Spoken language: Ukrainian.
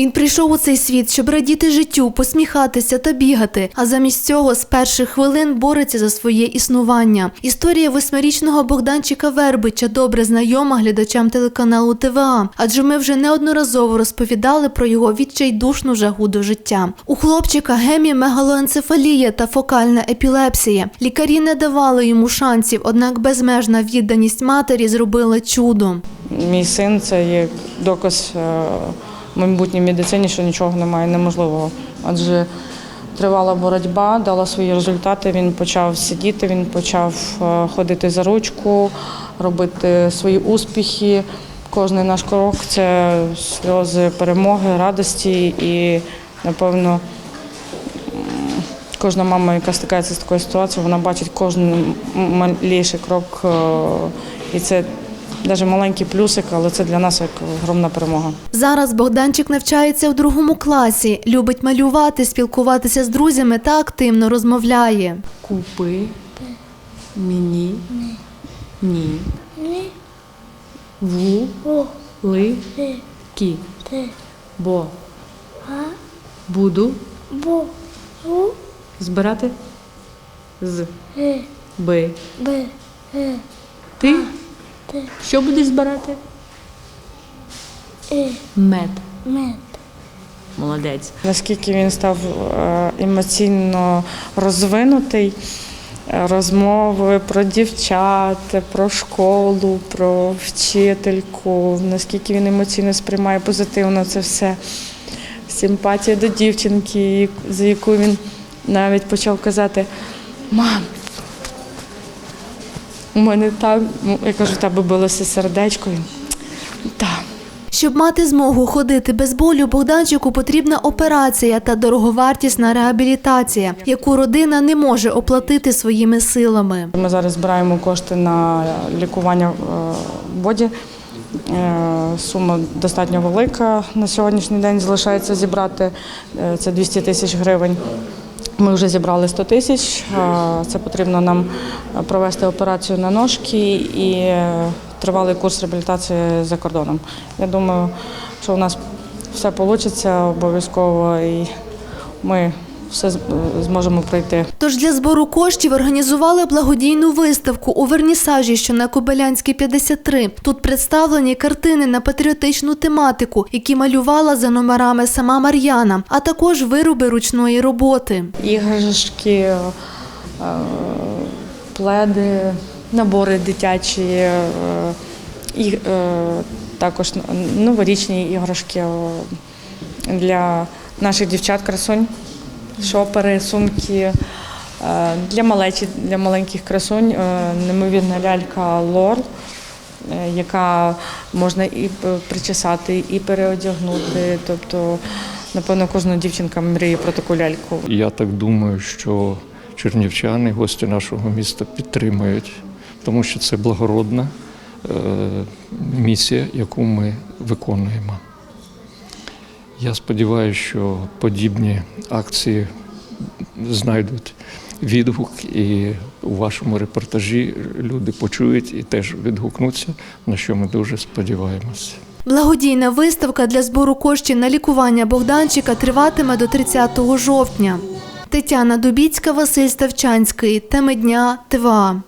Він прийшов у цей світ, щоб радіти життю, посміхатися та бігати. А замість цього з перших хвилин бореться за своє існування. Історія восьмирічного Богданчика Вербича добре знайома глядачам телеканалу ТВА, адже ми вже неодноразово розповідали про його відчайдушну жагу до життя. У хлопчика гемі мегалоенцефалія та фокальна епілепсія. Лікарі не давали йому шансів, однак безмежна відданість матері зробила чудо. Мій син це є доказ е, майбутній медицині, що нічого немає неможливого. Адже тривала боротьба, дала свої результати. Він почав сидіти, він почав е, ходити за ручку, робити свої успіхи. Кожний наш крок це сльози перемоги, радості і, напевно, кожна мама, яка стикається з такою ситуацією, вона бачить кожен маліший крок. е, І це навіть маленький плюсик, але це для нас як огромна перемога. Зараз Богданчик навчається у другому класі, любить малювати, спілкуватися з друзями та активно розмовляє. Купи мені ні. Ву ки. Бо буду збирати з би. Ти що будеш збирати? Мед. Мед. Молодець. Наскільки він став е, емоційно розвинутий, е, розмови про дівчат, про школу, про вчительку, наскільки він емоційно сприймає позитивно це все. Симпатія до дівчинки, за яку він навіть почав казати: Мам, у мене так, ну, я кажу, в тебе билося сердечко. Так. Щоб мати змогу ходити без болю, Богданчику потрібна операція та дороговартісна реабілітація, яку родина не може оплатити своїми силами. Ми зараз збираємо кошти на лікування е, боді. Е, Сума достатньо велика на сьогоднішній день залишається зібрати е, це 200 тисяч гривень. Ми вже зібрали 100 тисяч. Це потрібно нам провести операцію на ножки і е, тривалий курс реабілітації за кордоном. Я думаю, що у нас все вийде обов'язково і ми все зможемо пройти. Тож для збору коштів організували благодійну виставку у Вернісажі, що на Кобилянській 53. Тут представлені картини на патріотичну тематику, які малювала за номерами сама Мар'яна, а також вироби ручної роботи. іграшки, е, пледи, набори дитячі, е, і е, також новорічні іграшки для наших дівчат-красунь, шопери, сумки. е, Для малечі, для маленьких красунь е, неймовірна лялька Лор, е, яка можна і причесати, і переодягнути. Тобто, напевно, кожна дівчинка мріє про таку ляльку. Я так думаю, що чернівчани, гості нашого міста підтримують, тому що це благородна місія, яку ми виконуємо. Я сподіваюся, що подібні акції знайдуть відгук, і у вашому репортажі люди почують і теж відгукнуться, на що ми дуже сподіваємося. Благодійна виставка для збору коштів на лікування Богданчика триватиме до 30 жовтня. Тетяна Дубіцька, Василь Ставчанський. Теми дня ТВА.